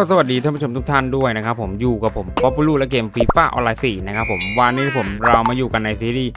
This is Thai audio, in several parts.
ก็สวัสดีท่านผู้ชมทุกท่านด้วยนะครับผมอยู่กับผมป๊อปปูลูและเกมฟีฟ่าออนไลน์4นะครับผมวันนี้ผมเรามาอยู่กันในซีรีส์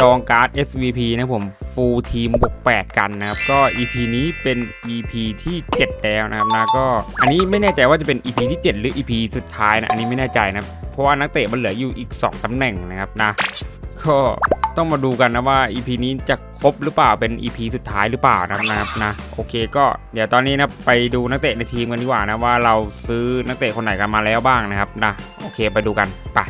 ดองการ์ด SVP นะผมฟูลทีมบวก8กันนะครับ ก็ EP นี้เป็น EP ที่ 7 แล้วนะครับนะก็อันนี้ไม่แน่ใจว่าจะเป็น EP ที่ 7 หรือ EP สุดท้ายนะ อันนี้ไม่แน่ใจนะ เพราะว่านักเตะมันเหลืออยู่อีก 2ตำแหน่งนะครับนะ ก็ต้องมาดูกันนะว่า EP นี้จะครบหรือเปล่าเป็น EP สุดท้ายหรือเปล่านะครับนะโอเคก็เดี๋ยวตอนนี้นะไปดูนักเตะในทีมกันดีกว่านะว่าเราซื้อนักเตะคนไหนกันมาแล้วบ้างนะครับนะโอเคไปดูกันไป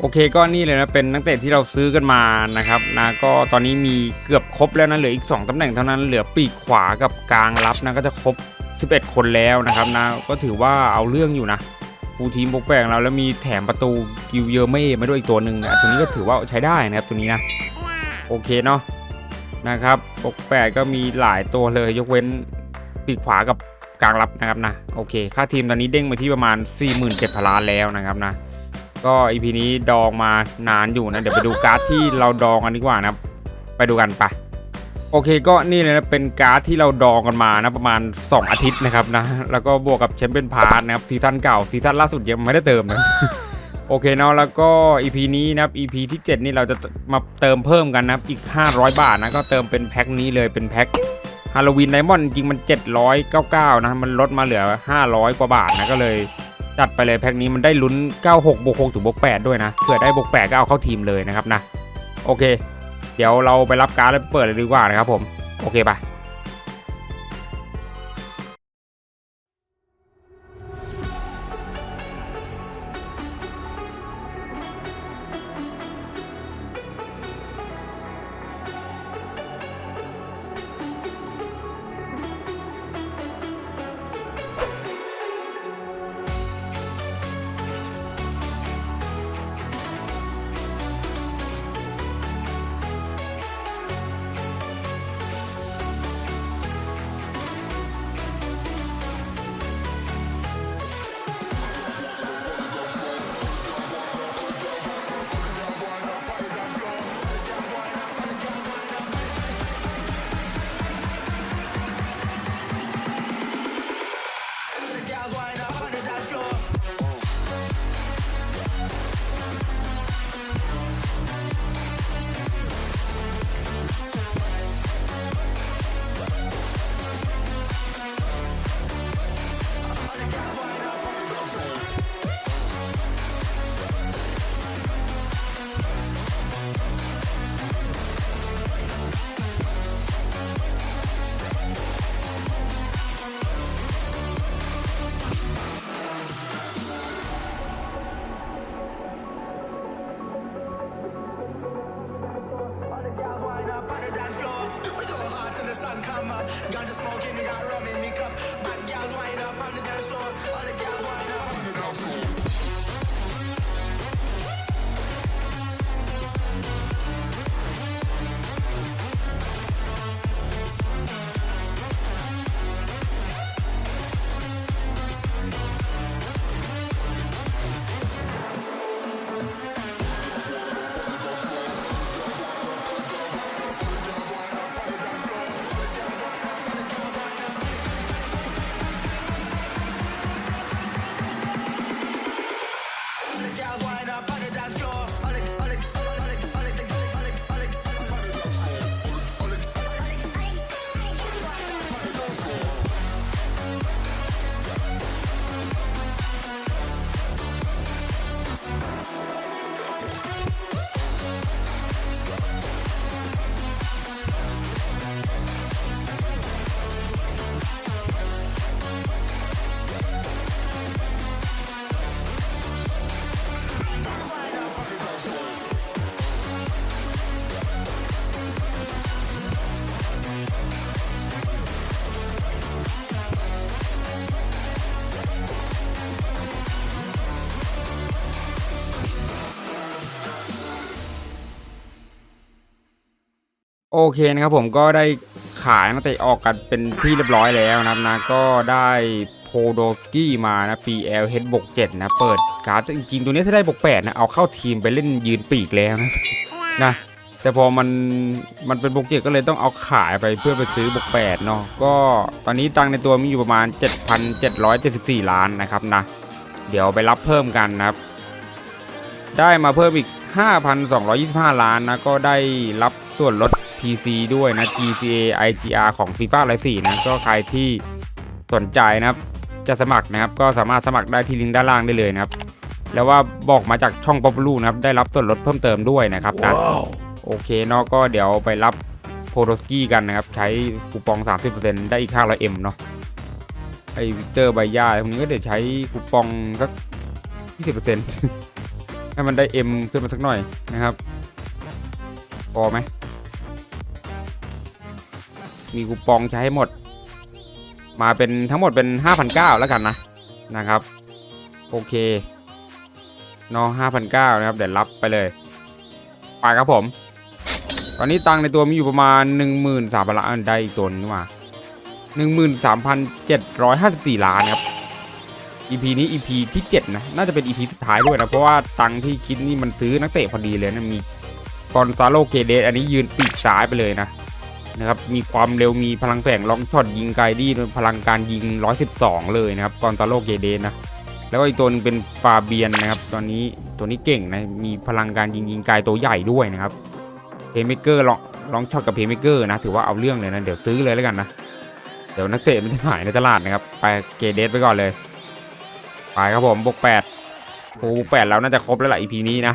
โอเคก็นี่เลยนะเป็นนักเตะที่เราซื้อกันมานะครับนะก็ตอนนี้มีเกือบครบแล้วนะเหลืออีก 2ตำแหน่งเท่านั้นเหลือปีกขวากับกลางรับนะก็จะครบ 11 คนแล้วนะครับนะก็ถือว่าเอาเรื่องอยู่นะ ฟูทีมบกแปลงเราแล้วมีแถมประตูกิวเยอร์เม่มาด้วยอีกตัวหนึ่งนะตัวนี้ก็ถือว่าใช้ได้นะครับตัวนี้นะโอเคเนาะนะครับปกแปดก็มีหลายตัวเลยยกเว้นปีกขวากับกลางรับนะครับนะโอเค ค่าทีมตอนนี้เด้งมาที่ประมาณ 47,000ล้านแล้วนะครับนะก็อีพีนี้ดองมานานอยู่นะ เดี๋ยวไปดูการ์ดที่เราดองกันดีกว่านะไปดูกันไป โอเคก็นี่เลยนะเป็นการ์ดที่เราดองกันมานะประมาณ 2 อาทิตย์นะครับนะแล้วก็บวกกับแชมเปี้ยนพาร์ทนะครับซีซั่นเก่าซีซั่นล่าสุดยังไม่ได้เติมนะโอเคเนาะแล้วก็ EP นี้นะครับ EP ที่ 7 นี่เราจะมาเติมเพิ่มกันนะครับอีก 500 บาทนะก็เติมเป็นแพ็คนี้เลยเป็นแพ็คฮาโลวีนไดมอนด์จริงมัน 799 นะมันลดมาเหลือ 500 กว่าบาทนะก็เลยจัดไปเลยแพ็คนี้มันได้ลุ้น 96บวก6ถึงบวก8ด้วยนะเผื่อได้บวก8ก็เอาเข้าทีมเลยนะครับนะโอเค เดี๋ยวเราไปรับการ์ดแล้วเปิดเลยดีกว่านะครับผม โอเคไป โอเคนะครับผมก็ได้ขายนักเตะออกกันเป็นที่เรียบร้อยแล้วนะครับนะก็ได้โพโดสกี้มานะ PL H บก7นะเปิดการ์ดจริงๆตัวนี้ถ้าได้บก8นะเอาเข้าทีมไปเล่นยืนปีกแล้วนะนะแต่พอมันมันเป็นบกเจ็ดก็เลยต้องเอาขายไปเพื่อไปซื้อบกแปดเนาะก็ตอนนี้ตังในตัวมีอยู่ประมาณ 7,774 ล้านนะครับนะเดี๋ยวไปรับเพิ่มกันนะครับ ได้มาเพิ่มอีก 5,225 ล้านนะก็ได้รับส่วนลด PC ด้วยนะ GCA IGR ของ FIFA อะไรสี่นะก็ใครที่สนใจนะครับ จะสมัครนะครับ ก็สามารถสมัครได้ที่ลิงก์ด้านล่างได้เลยนะครับ แล้วว่าบอกมาจากช่องป๊อปลูนะครับ ได้รับส่วนลดเพิ่มเติมด้วยนะครับนะโอเคเนาะก็เดี๋ยวไปรับโพโรสกี้กันนะครับ ใช้คูปอง 30%ได้อีก 500 M เนาะไอวิกเตอร์ใบย่าพวกนี้ก็เดี๋ยวใช้คูปองสัก 20%ให้มันได้ M ขึ้นมาสักหน่อยนะครับพอไหม มีคูปองใช้ให้หมด มาเป็นทั้งหมดเป็น 5,900 แล้วกันนะนะครับ โอเคเนาะ5,900 นะครับ เดี๋ยวรับไปเลยไปครับผม ตอนนี้ตังค์ในตัวมีอยู่ประมาณ 1 3 0 0 0ล้านได้อีกตัวหนึงมา13,754 ล้านครับ EP นี้ EP ที่ 7 นะ น่าจะเป็น EP สุดท้ายด้วยนะ เพราะว่าตังค์ที่คิดนี่มันซื้อนักเตะพอดีเลยนะ มีกอนซาโลเกเดสอันนี้ยืนปีกซ้ายไปเลยนะ นะครับ มีความเร็วมีพลังแฝงลองช็อตยิงไกลดีพลังการยิง 112 เลยนะครับกอนซาโลเกเดสนะ แล้วก็อีกตัวนึงเป็นฟาเบียนนะครับ ตอนนี้ตัวนี้เก่งนะ มีพลังการยิงยิงไกลตัวใหญ่ด้วยนะครับเพย์เมเกอร์ลองลองช็อตกับเพย์เมเกอร์นะ ถือว่าเอาเรื่องเลยนะ เดี๋ยวซื้อเลยแล้วกันนะ เดี๋ยวนักเตะมันจะหายในตลาดนะครับ ไปเกเดสไปก่อนเลย ไปครับผมบวกแปดฟูบวกแปดแล้วน่าจะครบแล้วล่ะ EP นี้นะ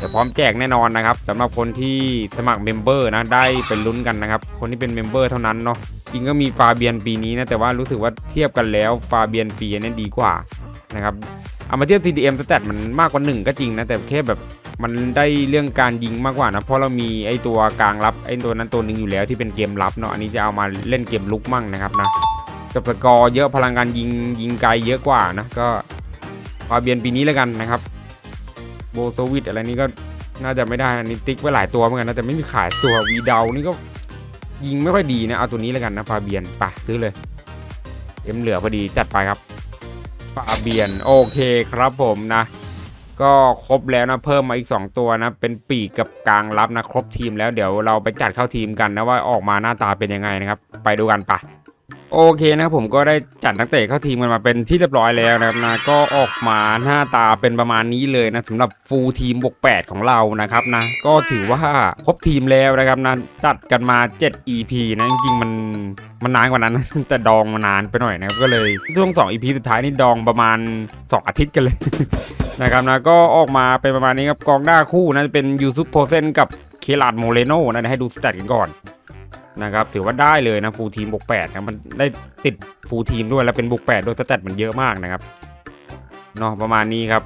เดี๋ยวพร้อมแจกแน่นอนนะครับสำหรับคนที่สมัครเมมเบอร์นะได้เป็นลุ้นกันนะครับ คนที่เป็นเมมเบอร์เท่านั้นเนาะจริงก็มีฟาเบียนปีนี้นะแต่ว่ารู้สึกว่าเทียบกันแล้วฟาเบียนปีนี้ดีกว่านะครับเอามาเทียบ CDM สแตทมันมากกว่า 1 ก็จริงนะแต่แค่แบบมันได้เรื่องการยิงมากกว่านะเพราะเรามีไอตัวกลางรับไอตัวนั้นตัวหนึ่งอยู่แล้วที่เป็นเกมรับเนาะอันนี้จะเอามาเล่นเกมลุกมั่งนะครับนะกับสกอร์เยอะพลังการยิงยิงไกลเยอะกว่านะก็ฟาเบียนปีนี้แล้วกันนะครับ โบโซวิดอะไรนี้ก็น่าจะไม่ได้อันนี้ติ๊กไว้หลายตัวเหมือนกันนะแต่ไม่มีขายตัววีเดานี่ก็ยิงไม่ค่อยดีนะ เอาตัวนี้แล้วกันนะฟาเบียนไปซื้อเลย เอ็มเหลือพอดีจัดไปครับฟาเบียนโอเคครับผมนะ ก็ครบแล้วนะเพิ่มมาอีก 2 ตัวนะ เป็นปีกกับกลางรับนะ ครบทีมแล้วเดี๋ยวเราไปจัดเข้าทีมกันนะว่าออกมาหน้าตาเป็นยังไงนะครับ ไปดูกันปะ โอเคนะครับผมก็ได้จัดนักเตะเข้าทีมกันมาเป็นที่เรียบร้อยแล้วนะครับนะก็ออกมาหน้าตาเป็นประมาณนี้เลยนะสำหรับฟูลทีมบวก8ของเรานะครับนะก็ถือว่าครบทีมแล้วนะครับนะจัดกันมา 7 EP นะจริงๆมันมันนานกว่านั้นแต่ดองมานานไปหน่อยนะครับก็เลยช่วง 2 EP สุดท้ายนี่ดองประมาณ 2 อาทิตย์กันเลยนะครับนะก็ออกมาเป็นประมาณนี้ครับกองหน้าคู่นะจะเป็นยูซุปโพเซนกับเคลาดโมเลโนนะให้ดูสแตทกันก่อน นะครับถือว่าได้เลยนะฟูลทีมบวก8นะมันได้ติดฟูลทีมด้วยแล้วเป็นบวก8ด้วยสแตทมันเยอะมากนะครับเนาะประมาณนี้ครับ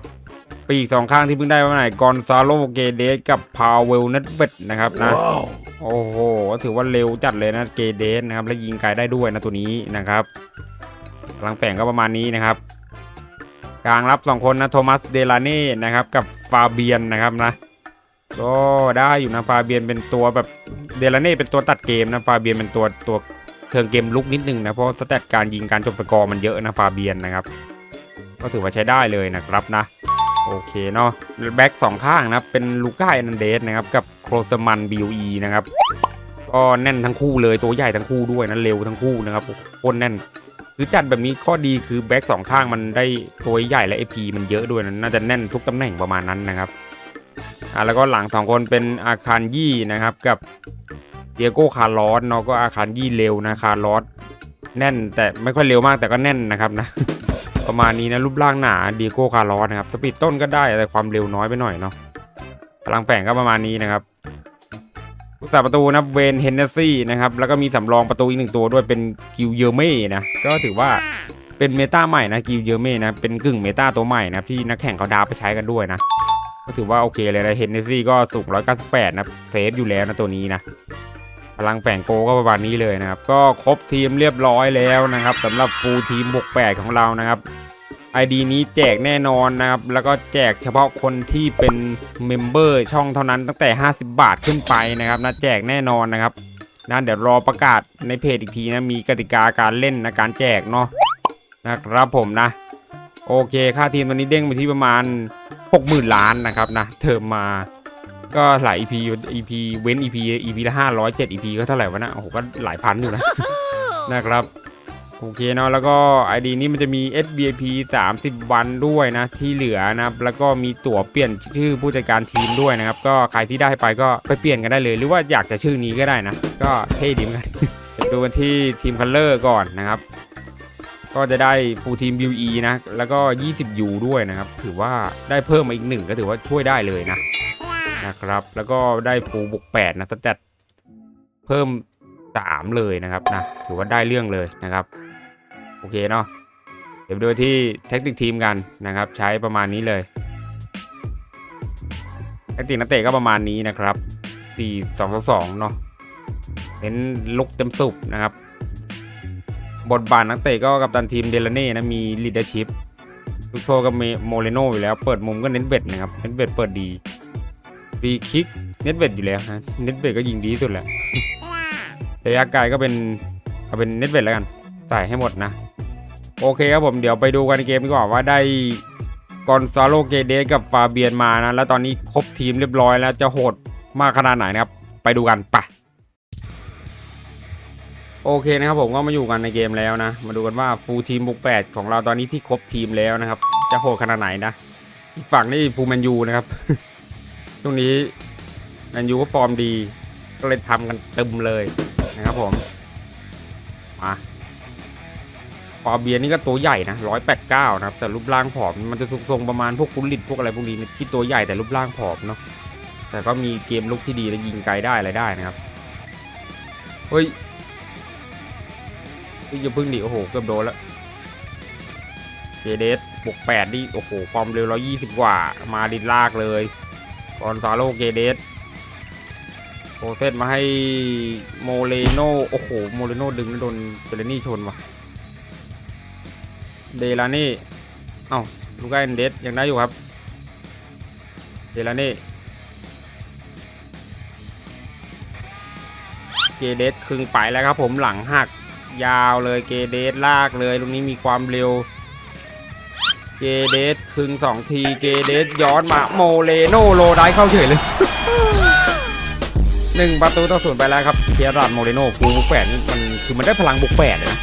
ปีกสองข้างที่เพิ่งได้มาไหนกอนซาโลเกเดสกับพาวเวลเนตเวตนะครับนะโอ้โหถือว่าเร็วจัดเลยนะเกเดสนะครับและยิงไกลได้ด้วยนะตัวนี้นะครับพลังแฝงก็ประมาณนี้นะครับ กลางรับ 2 คนนะโทมัสเดลาเน่นะครับกับฟาเบียนนะครับนะก็ได้อยู่นะฟาเบียนเป็นตัวแบบ เดลาเน่เป็นตัวตัดเกมนะฟาเบียนเป็นตัวตัวเทิงเกมลุกนิดนึงนะเพราะสแตทการยิงการจบสกอร์มันเยอะนะฟาเบียนนะครับ ก็ถือว่าใช้ได้เลยนะครับนะโอเคเนาะแบ็กสองข้างนะครับเป็นลูก้าเอนันเดสนะครับกับโครสมันบิวอีนะครับก็แน่นทั้งคู่เลยตัวใหญ่ทั้งคู่ด้วยนะเร็วทั้งคู่นะครับโคตรแน่นคือจัดแบบนี้ข้อดีคือแบ็กสองข้างมันได้ตัวใหญ่และ AP มันเยอะด้วยนะน่าจะแน่นทุกตำแหน่งประมาณนั้นนะครับ อ่าแล้วก็หลังสองคนเป็นอาคารยี่นะครับกับเดียโก้คาร์ลอสเนาะก็อาคารยี่เร็วนะคาร์ลอสแน่นแต่ไม่ค่อยเร็วมากแต่ก็แน่นนะครับนะ ประมาณนี้นะรูปร่างหนาเดียโก้คาร์ลอสนะครับสปีดต้นก็ได้แต่ความเร็วน้อยไปหน่อยเนาะพลังแฝงก็ประมาณนี้นะครับผู้สาประตูนะเวนเฮนเนสซี่นะครับแล้วก็มีสำรองประตูอีกหนึ่งตัวด้วยเป็นกิวเยอร์เม่นะก็ถือว่าเป็นเมตาใหม่นะกิวเยอร์เม่นะเป็นกึ่งเมตาตัวใหม่นะที่นักแข่งเขาดาบไปใช้กันด้วยนะ ก็ถือว่าโอเคเลยนะเฮนเนซี่ก็สูง198นะเซฟอยู่แล้วนะตัวนี้นะพลังแฝงโกก็ประมาณนี้เลยนะครับ ก็ครบทีมเรียบร้อยแล้วนะครับสำหรับฟูลทีมบวกแปดของเรานะครับ ID นี้แจกแน่นอนนะครับ แล้วก็แจกเฉพาะคนที่เป็นเมมเบอร์ช่องเท่านั้นตั้งแต่ 50 บาทขึ้นไปนะครับนะแจกแน่นอนนะครับนะเดี๋ยวรอประกาศในเพจอีกทีนะมีกติกาการเล่นนะการแจกเนาะนะครับผมนะ โอเคค่าทีมตอนนี้เด้งไปที่ประมาณ 60,000 ล้านนะครับนะเทอมมาก็หลาย EP อยู่ EP เว้น EP EP ละห้าร้อยเจ็ด EP ก็เท่าไหร่วะนะโอ้โหก็หลายพันอยู่นะ นะครับโอเคเนาะแล้วก็ ID นี้มันจะมี SBP 30 วันด้วยนะ ที่เหลือนะครับแล้วก็มีตั๋วเปลี่ยนชื่อผู้จัดการทีมด้วยนะครับ ก็ใครที่ได้ไปก็ไปเปลี่ยนกันได้เลย หรือว่าอยากจะชื่อนี้ก็ได้นะ ก็เท่ดีเหมือนกันเดี๋ยวดูกันที่ทีมคัลเลอร์ก่อนนะครับ ก็จะได้ฟูลทีม UE นะ แล้วก็ 20U ด้วยนะครับ ถือว่าได้เพิ่มมาอีกหนึ่งก็ถือว่าช่วยได้เลยนะนะครับ แล้วก็ได้ฟูลบวก8นะสแตทเพิ่ม 3 เลยนะครับนะถือว่าได้เรื่องเลยนะครับ โอเคเนาะเดี๋ยวไปดูที่แท็กติกทีมกันนะครับ ใช้ประมาณนี้เลยแท็กติกนักเตะก็ประมาณนี้นะครับ 4 2 2 2เนาะเน้นลุกเต็มสุบนะครับ บทบาทนักเตะก็กับตันทีมเดลเน่นะมีลีดเดอร์ชิพลูกโทษก็มีโมเรโนอยู่แล้วเปิดมุมก็เน้นเบ็ดนะครับเน้นเบ็ดเปิดดีฟรีคิกเน้นเบ็ดอยู่แล้วฮะเน้นเบ็ดก็ยิงดีที่สุดแหละระยะไกลก็เป็นเอาเป็นเน็ตเวทแล้วกันใส่ให้หมดนะ โอเคครับผมเดี๋ยวไปดูกันในเกมดีกว่าว่าได้กอนซาโลเกเดสกับฟาเบียนมานะ แล้วตอนนี้ครบทีมเรียบร้อยแล้วจะโหดมากขนาดไหนนะครับ ไปดูกันไปะ โอเคนะครับผมก็มาอยู่กันในเกมแล้วนะ มาดูกันว่าฟูลทีมบุกแปดของเราตอนนี้ที่ครบทีมแล้วนะครับ จะโหดขนาดไหนนะ อีกฝั่งนี่ฟูลแมนยูนะครับช่วงนี้แมนยูก็ฟอร์มดี ก็เลยทำกันเต็มเลยนะครับผมมาปอเบียนี่ก็ตัวใหญ่นะร้อยแปดเก้านะครับ แต่รูปร่างผอมมันจะทรงประมาณพวกกุลิตพวกอะไรพวกนี้นะที่ตัวใหญ่แต่รูปร่างผอมเนาะแต่ก็มีเกมลุกที่ดีและยิงไกลได้อะไรได้นะครับเฮ้ย ยอย่าพึ่งดิโอ้โหเกือบโดนแล้วเจเดสบวกแปดดิโอ้โหความเร็วร้อยี่สิบกว่า มาดินลากเลยกอนซาโลเกเดสโปรเซสมาให้โมเลโนโอ้โหโมเลโนดึงแล้วโดนเจเลนี่ชนว่ะเดลานี่เอ้าลูก้าเอนเดสยังได้อยู่ครับเดลานี่เกเดสคึงไปแล้วครับผมหลังหัก ยาวเลยเกเดสลากเลยลูกนี้มีความเร็ว เกเดสคึงสองทีเกเดสย้อนมาโมเลโนโลได้เข้าเฉยเลยหนึ่งประตูต่อศูนย์ไปแล้วครับเคียรันโมเรโน่ฟูบุกแปดมันคือมันได้พลังบุกแปดเลยนะ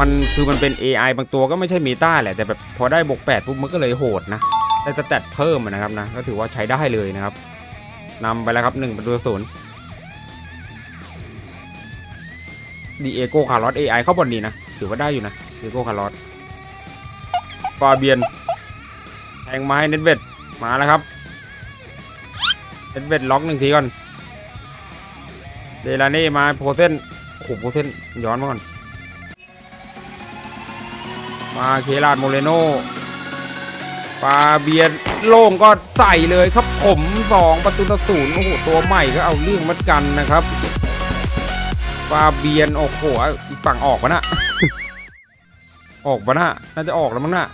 มันคือมันเป็น AI บางตัวก็ไม่ใช่เมตาแหละแต่แบบพอได้บวกแปดปุ๊บมันก็เลยโหดนะได้สแตทเพิ่มนะครับนะก็ถือว่าใช้ได้เลยนะครับนำไปแล้วครับหนึ่งประตูต่อศูนย์ ดีเอโก้คาร์ลอส AI เข้าบอลดีนะ ถือว่าได้อยู่นะดีเอโก้คาร์ลอสฟาเบียนแทงไม้เน็ตเวดมาแล้วครับเน็ตเวดล็อกหนึ่งทีก่อนเดลานี่มาโพเซนโอ้โหโพเซนย้อนมาก่อน มาเคลาดโมเรโนปาเบียนโล่งก็ใส่เลยครับผมสองประตูต่อศูนย์โอ้โหตัวใหม่ก็เอาเรื่องมัดกันนะครับ ปาเบียน โอ้โหอีกฝั่งออกปะนะ ออกปะนะ น่าจะออกแล้วมั้งนะ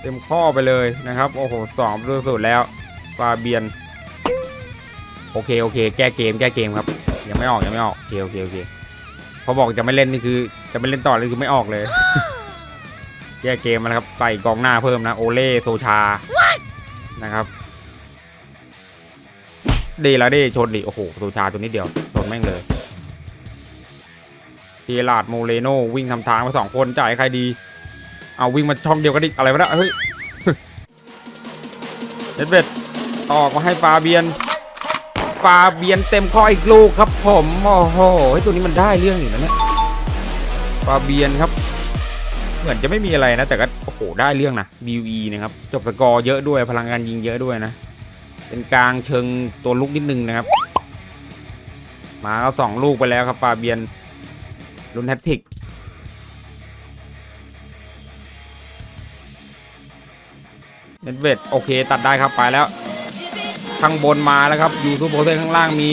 เต็มข้อไปเลยนะครับ โอ้โหสองประตูต่อศูนย์แล้วปาเบียน โอเค โอเค แก้เกม แก้เกมครับ ยังไม่ออก ยังไม่ออก โอเค โอเค โอเค พอบอกจะไม่เล่นนี่คือ จะไม่เล่นต่อเลยคือไม่ออกเลย แก้เกมนะครับ ใส่กองหน้าเพิ่มนะ โอเล่โซชา นะครับเดลาเดชนดิโอ้โหโซชาตัวนี้เดียวชนแม่งเลย เทลาดโมเลโนวิ่งทำทางมาสองคนจ่ายใครดี เอาวิ่งมาช่องเดียวกันดิอะไรวะเนี่ยเฮ้ยเด็ดเบ็ดตอกมาให้ฟาเบียนฟาเบียนเต็มข้ออีกลูกครับผมโอ้โหไอ้ตัวนี้มันได้เรื่องอยู่นะเนี่ยฟาเบียนครับเหมือนจะไม่มีอะไรนะ แต่ก็โอ้โหได้เรื่องนะ BE นะครับ จบสกอร์เยอะด้วยพลังงานยิงเยอะด้วยนะ เป็นกลางเชิงตัวลุกนิดนึงนะครับ มาเอาสองลูกไปแล้วครับฟาเบียน ลุนแฮตติกเน็ตเวทโอเค ตัดได้ครับไปแล้ว ข้างบนมาแล้วครับยูทูบโปรเซนข้างล่างมี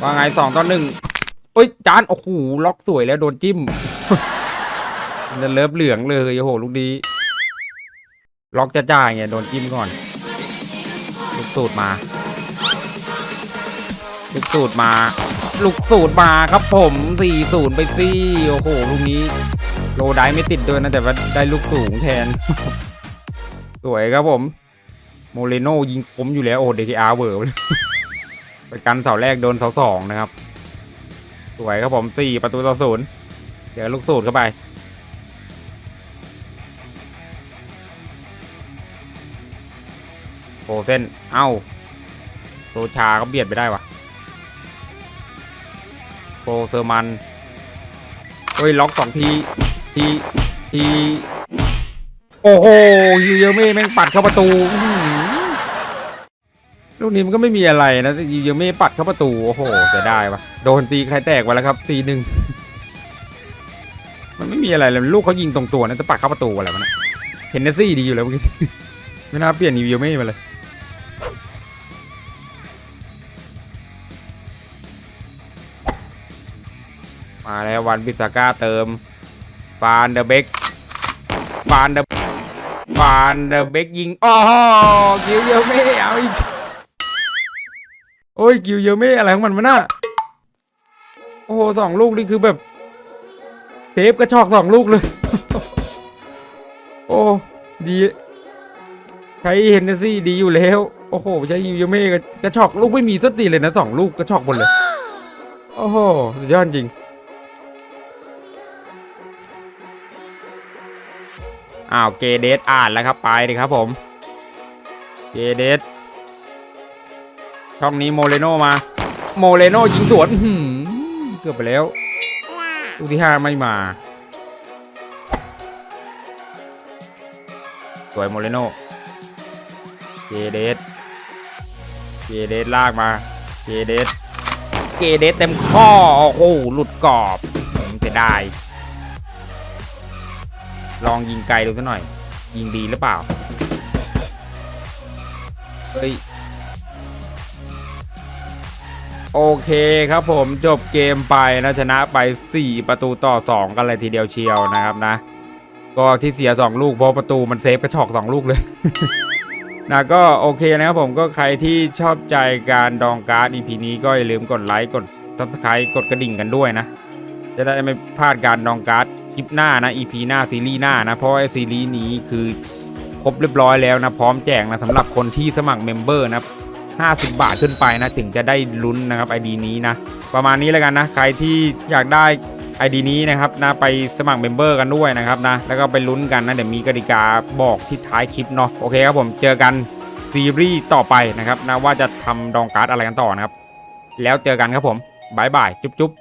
ว่าไงสองต่อหนึ่งโอ้ย จาน โอ้โห ล็อกสวยแล้วโดนจิ้มมันจะเลิฟเหลืองเลยโอ้โห ลูกดี ล็อกจะจ่ายไงโดนจิ้มก่อน ลูกสูตรมา ลูกสูตรมา ลูกสูตรมาครับผมสี่ศูนย์ไปสิโอ้โหลูกนี้โลได้ไม่ติดด้วยนะแต่ว่าได้ลูกสูงแทน สวยครับผม โมเรโนยิงคมอยู่แล้วโอ้เดคอาร์เวอร์เลยไปกันเสาแรกโดนเสาสองนะครับ สวยครับผมสี่ประตูต่อศูนย์เดี๋ยวลูกสูตรเข้าไปโอเส้น เอ้าโรชาก็เบียดไปได้วะ โปเซอร์มันเฮ้ยล็อกสองทีทีทีโอ้โหยูเยเม่แม่งปัดเข้าประตูลูกนี้มันก็ไม่มีอะไรนะยูเยเม่ปัดเข้าประตูโอ้โหเสียดายวะโดนตีใครแตกไปแล้วครับตีหนึ่งมันไม่มีอะไรเลยลูกเขายิงตรงตัวนะจะปัดเข้าประตูอะไรวะเนะเห็นเนสซี่ดีอยู่แล้วเมื่อกี้ไม่น่าเปลี่ยนยูเยเม่มาเลย มาแล้ววันบิสาก้าเติมฟานเดเบกฟานเดฟานเดเบกยิงอ๋อกิวเยอะไม่เอาอีกโอ้ยกิวเยอะไม่อะไรของมันมาน่ะโอ้โหสองลูกนี่คือแบบเทปกระชอกสองลูกเลย โอ้ดีใช้เฮนเนซี่ดีอยู่แล้ว โอ้โหใช้ยูเยเม่กระชอกลูกไม่มีสติเลยนะสองลูกกระชอกหมดเลย โอ้โหสุดยอดจริง อ้าวเกเดสอ่านแล้วครับไปเลยครับผมเกเดสช่องนี้โมเรโนมา โมเรโนยิงสวนเกือบไปแล้วลูกที่ห้าไม่มาสวยโมเรโนเกเดสเกเดสลากมาเกเดสเกเดสเต็มข้อ โอ้โหหลุดกรอบผมจะได้ ลองยิงไกลดูสักหน่อย ยิงดีหรือเปล่า เฮ้ย โอเคครับผมจบเกมไปนะชนะไป 4 ประตูต่อ 2 กันเลยทีเดียวเชียวนะครับนะ ก็ที่เสีย 2 ลูกเพราะประตูมันเซฟกระชอก 2 ลูกเลยนะก็โอเคนะครับผมก็ใครที่ชอบใจการดองการ์ด EP นี้ก็อย่าลืมกดไลค์กด subscribe กดกระดิ่งกันด้วยนะ จะได้ไม่พลาดการดองการ์ด คลิปหน้านะ EP หน้าซีรีส์หน้านะ เพราะไอซีรีส์นี้คือครบเรียบร้อยแล้วนะ พร้อมแจกนะสำหรับคนที่สมัครเมมเบอร์นะ50 บาทขึ้นไปนะ ถึงจะได้ลุ้นนะครับ ID นี้นะ ประมาณนี้แล้วกันนะ ใครที่อยากได้ ID นี้นะครับนะไปสมัครเมมเบอร์กันด้วยนะครับนะ แล้วก็ไปลุ้นกันนะ เดี๋ยวมีกติกาบอกที่ท้ายคลิปเนาะโอเคครับผมเจอกันซีรีส์ต่อไปนะครับนะว่าจะทำดองการ์ดอะไรกันต่อนะครับ แล้วเจอกันครับผมบายบายจุ๊บ